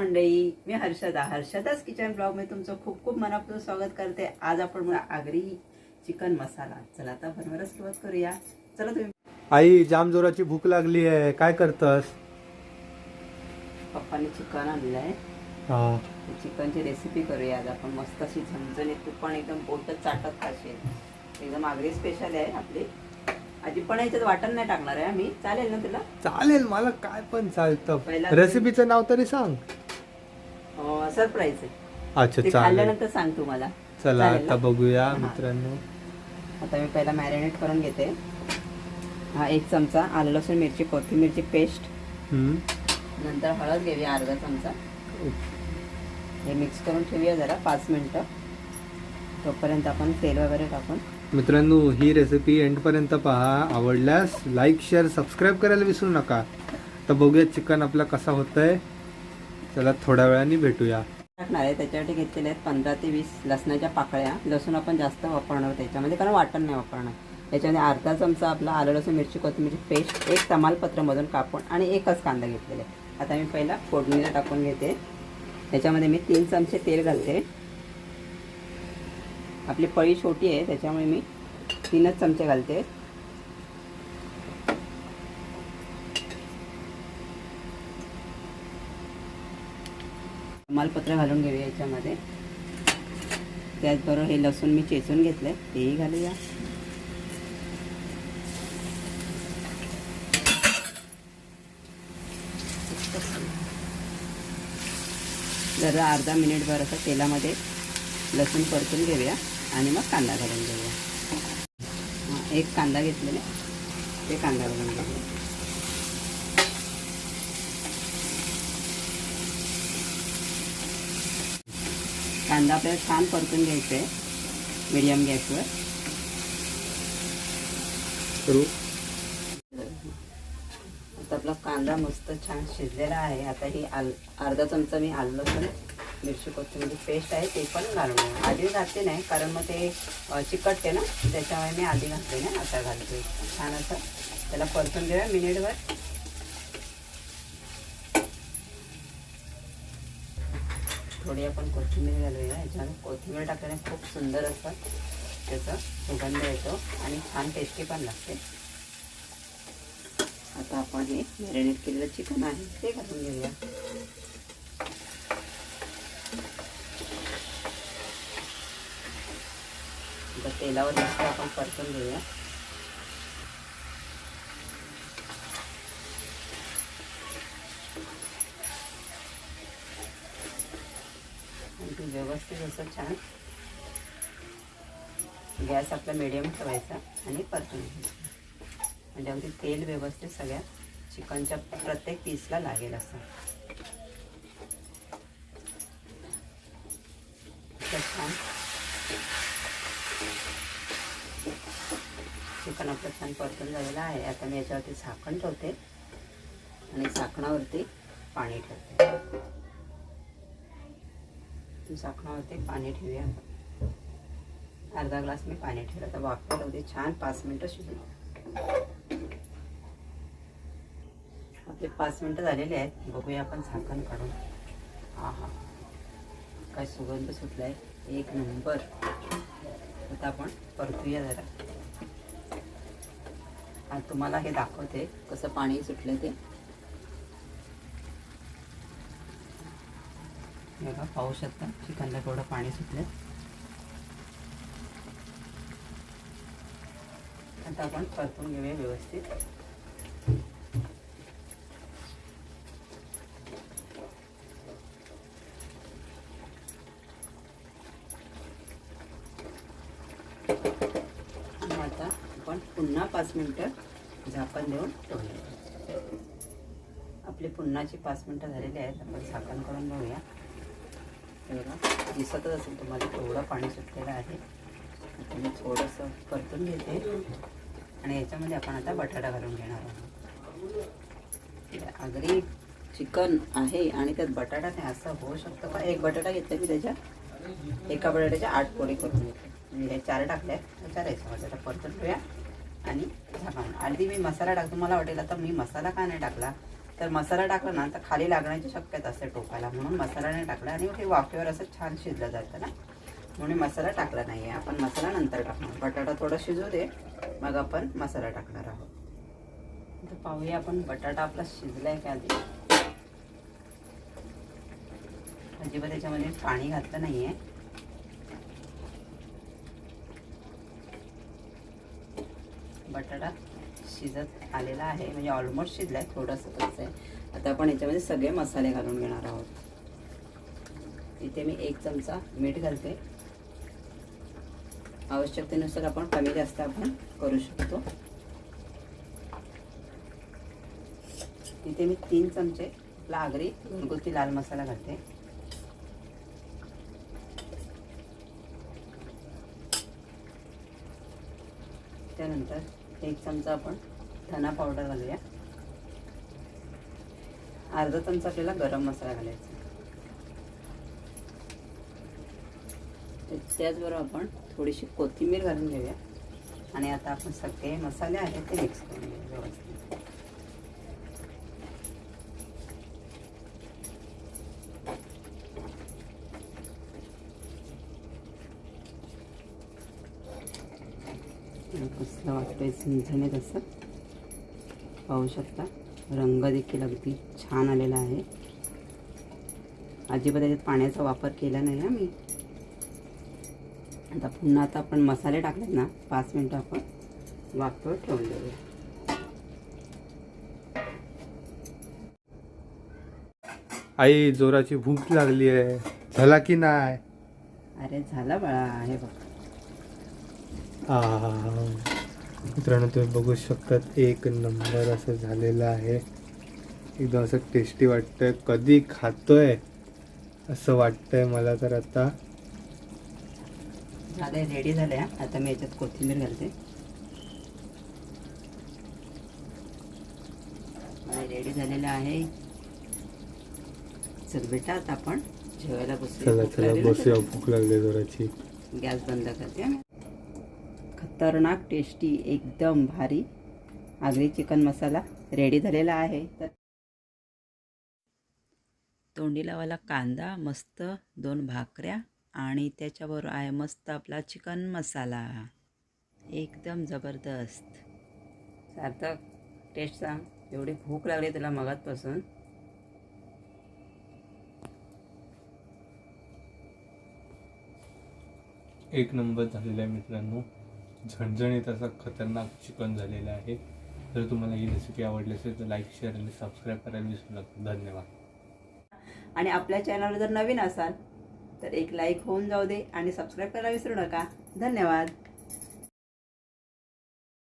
मंडळी मी हर्षदा. हर्षदाच किचन ब्लॉगमध्ये तुमचं खूप खूप मनापासून स्वागत करते. आज आपण आगरी चिकन मसाला. चला आता बनवायला सुरुवात करूया. चला तुम्ही. आई जाम जोराची भूक लागली आहे. काय करतस? पप्पाने चिकन आणलंय. हा. चिकनची रेसिपी करूया. आज आपण मस्त अशी झणझणीत तू पण एकदम पोटच चाटत खाशील. एकदम आगरी स्पेशल आहे आपली. आधी पण याच्यात वाटण नाही टाकणार आहे आम्ही. चालेल ना तुला? चालेल मला काय पण चालतं. पहिला- रेसिपीचं नाव तरी सांग. सरप्राईज आहे. अच्छा ते चालेल. खाल्ल्यानंतर सांग तू मला. चला चालेल ना? आता बघूया. मित्रांनो. आता मी पहिला मॅरिनेट करून घेते. हा एक चमचा आलं लसूण मिरची कोथिंबीरची पेस्ट हम्म. नंतर हळद घेऊया अर्धा चमचा. हे मिक्स करून ठेवूया जरा पाच मिनटं. तोपर्यंत आपण तेल वगैरे टाकून. मित्रांनो ही रेसिपी एंड पर्यंत पहा. आवडल्यास लाईक शेअर सबस्क्राईब करायला विसरू नका. तर बघूया चिकन आपला कसा होतंय. चला थोड्या वेळाने भेटूया. टाकणार आहे त्याच्यासाठी घेतलेले आहेत पंधरा ते वीस लसणाच्या पाकळ्या. लसूण आपण जास्त वापरणार त्याच्यामध्ये कारण वाटण नाही वापरणार. याच्यामध्ये अर्धा चमचा आपला आलं लसूण मिरची कोथिंबीरची पेस्ट एक तमालपत्रमधून कापून आणि एकच कांदा घेतलेला आहे. आता मी पहिला फोडणीला टाकून घेते. त्याच्यामध्ये मी तीन चमचे तेल घालते. आपली पळी छोटी आहे त्याच्यामुळे मी तीनच चमचे घालते. मालपत्र घालून घेऊया याच्यामध्ये. त्याचबरोबर हे लसूण मी चेचून घेतलंय. तेही घालूया. जरा अर्धा मिनिटभर असं तेलामध्ये लसूण परतून घेऊया आणि मग कांदा घालून घेऊया. एक कांदा घेतलेला ते कांदा घालून घेऊया. कांदा आपल्याला छान परतून घ्यायचा आहे. मीडियम गॅसवर आता आपला कांदा मस्त छान शिजलेला आहे. आता ही आल अर्धा चमचा मी आलं लसूण मिरची कोथिंबीर पेस्ट आहे ते पण घालून. आधी घातले नाही कारण मग ते चिकटते ना त्याच्यामुळे मी आधी घातले ना आता घालते. छान असं. त्याला परतून घेऊया मिनिटभर थोडी आपण कोथिंबीर घालूया. याच्यामध्ये कोथिंबीर टाकल्याने खूप सुंदर असं त्याचा सुगंध येतो आणि छान टेस्टी पण लागते. आता आपण हे मॅरिनेट केलेलं चिकन आहे ते घालून घेऊया. आता तेलावर मस्त आपण परतून घेऊया. म्हणजे व्यवस्थित असं छान. गॅस आपला मिडियम ठेवायचा आणि परतून घ्यायचा. म्हणजे अगदी तेल व्यवस्थित सगळ्या चिकनच्या प्रत्येक पीसला लागेल असं. छान. चिकन आपलं छान परतून झालेलं आहे. आता मी याच्यावरती झाकण ठेवते. आणि झाकणावरती पाणी ठेवते. झाकणावरती पाणी ठेवूया. अर्धा ग्लास मी पाणी ठेवलं तर वाफेल होते छान पाच मिनटं शिजू आपले पाच मिनटं झालेले आहेत. बघूया आपण झाकण काढून. हा हा काय सुगंध सुटलाय. एक नंबर. आता आपण परतूया जरा. आणि तुम्हाला हे दाखवते कसं पाणी सुटलं ते हे बघा पाहू शकता. चिकनला थोडं पाणी सुटलं आता आपण परतून घेऊया व्यवस्थित. आता आपण पुन्हा पाच मिनटं झाकण देऊन ठेवूया. आपली पुन्हाची पाच मिनटं झालेली आहेत आपण झाकण करून घेऊया. बघा दिसतच असेल तुम्हाला केवढं पाणी सुटलेलं आहे. आता मी थोडंसं परतून घेते. आणि याच्यामध्ये आपण आता बटाटा घालून घेणार आहोत. आगरी चिकन आहे आणि त्यात बटाटा नाही असं होऊ शकतं का? एक बटाटा घेतला मी त्याच्या एका बटाट्याच्या आठ पोळी करून घेतले म्हणजे हे चार टाकल्या चार याच्यामध्ये आता परतून ठेवूया आणि झाकण आधी मी मसाला टाकतो मला वाटेल आता मी मसाला का नाही टाकला? तर मसाला टाकला ना तर खाली लागण्याची शक्यता असते टोपाला म्हणून मसाला नाही टाकला. आणि ते वाफेवर असं छान शिजलं जातं ना. म्हणून मसाला टाकला नाही आहे आपण मसाला नंतर टाकणार. बटाटा थोडा शिजू दे. मग आपण मसाला टाकणार आहोत. तर पाहूया आपण बटाटा आपला आहे का आधी. अजिबात त्याच्यामध्ये पाणी घातलं नाही आहे बटाटा शिजत आलेला आहे. म्हणजे ऑलमोस्ट शिजलाय थोडंसं कसं आहे. आता आपण याच्यामध्ये सगळे मसाले घालून घेणार आहोत. इथे मी एक चमचा मीठ घालते. आवश्यकतेनुसार आपण कमी जास्त आपण करू शकतो. इथे मी तीन चमचे लागरी घरगुती लाल मसाला घालते. त्यानंतर एक चमचा आपण धना पावडर घालूया. अर्धा चमचा आपल्याला गरम मसाला घालायचा. त्याचबरोबर आपण थोडीशी कोथिंबीर घालून घेऊया. आणि आता आपण सगळे मसाले आहेत ते मिक्स करून घेऊया व्यवस्थित. कसलं वाटतंय झणझणीत असं पाहू शकता. रंग देखील अगदी छान आलेला आहे. अजिबात त्याच्यात पाण्याचा वापर केला नाही ना मी. आता पुन्हा आता आपण मसाले टाकलेत ना पाच मिनटं आपण वाफवर ठेवून देऊया. आई जोराची भूक लागली आहे. झाला की नाही? अरे झाला बाळा आहे बघ. मित्रांनो तुम्ही बघू शकतात एक नंबर असं झालेलं आहे. एकदम असं टेस्टी वाटतंय. कधी खातोय असं वाटतंय मला तर आता. झाले रेडी झाल्या. आता मी याच्यात कोथिंबीर घालते. रेडी झालेलं आहे. चल बेटा आता आपण. जेवायला चला बसूया चला भूक लागली ना बसूया? भूक लागली जोराची गॅस बंद करते. खतरनाक टेस्टी एकदम भारी. आगरी चिकन मसाला रेडी झालेला आहे. तर तोंडी लावायला कांदा मस्त दोन भाकऱ्या आणि त्याच्याबरोबर आहे मस्त आपला चिकन मसाला एकदम जबरदस्त. सार्थक टेस्ट सांग. एवढी भूक लागली तुला मगातपासून एक नंबर झालेला आहे मित्रांनो. झणझणीत असा खतरनाक चिकन झालेला आहे. जर तुम्हाला ही रेसिपी आवडली असेल तर लाईक शेअर आणि सबस्क्राईब करायला विसरू नका. धन्यवाद. आणि आपल्या चॅनलवर जर नवीन असाल तर एक लाईक होऊन जाऊ दे आणि सबस्क्राईब करायला विसरू नका. धन्यवाद.